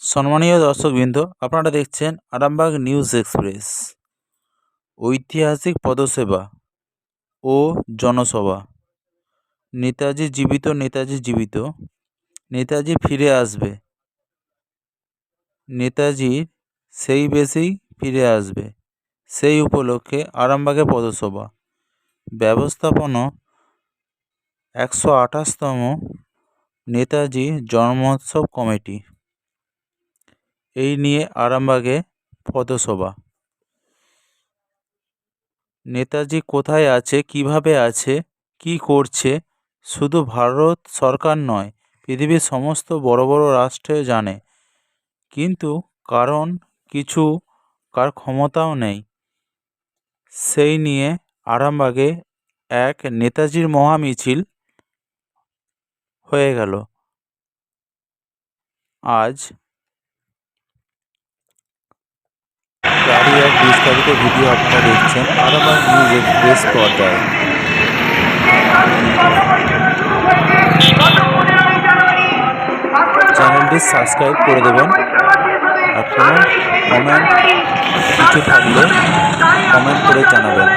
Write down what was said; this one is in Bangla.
সম্মানীয় দর্শকবৃন্দ, আপনারা দেখছেন আরামবাগ নিউজ এক্সপ্রেস। ঐতিহাসিক পদসেবা ও জনসভা। নেতাজি জীবিত নেতাজি জীবিত। নেতাজি ফিরে আসবে। নেতাজি সেই বেশেই ফিরে আসবে। সেই উপলক্ষে আরামবাগে পদসভা। ব্যবস্থাপনা একশো আঠাশতম নেতাজি জন্মোৎসব কমিটি। এই নিয়ে আরামবাগে পথসভা। নেতাজি কোথায় আছে, কীভাবে আছে, কি করছে, শুধু ভারত সরকার নয়, পৃথিবীর সমস্ত বড় বড় রাষ্ট্রে জানে। কিন্তু কারণ কিছু কার ক্ষমতাও নেই। সেই নিয়ে আরামবাগে এক নেতাজির মহামিছিল হয়ে গেল। আজ তারই এক বিস্তারিত ভিডিও আপনারা দেখছেন আরামবাগ নিউজ এক্সপ্রেস পর্দায়। চ্যানেলটি সাবস্ক্রাইব করে দেবেন। কোনো কমেন্ট কিছু থাকলে কমেন্ট করে জানাবেন।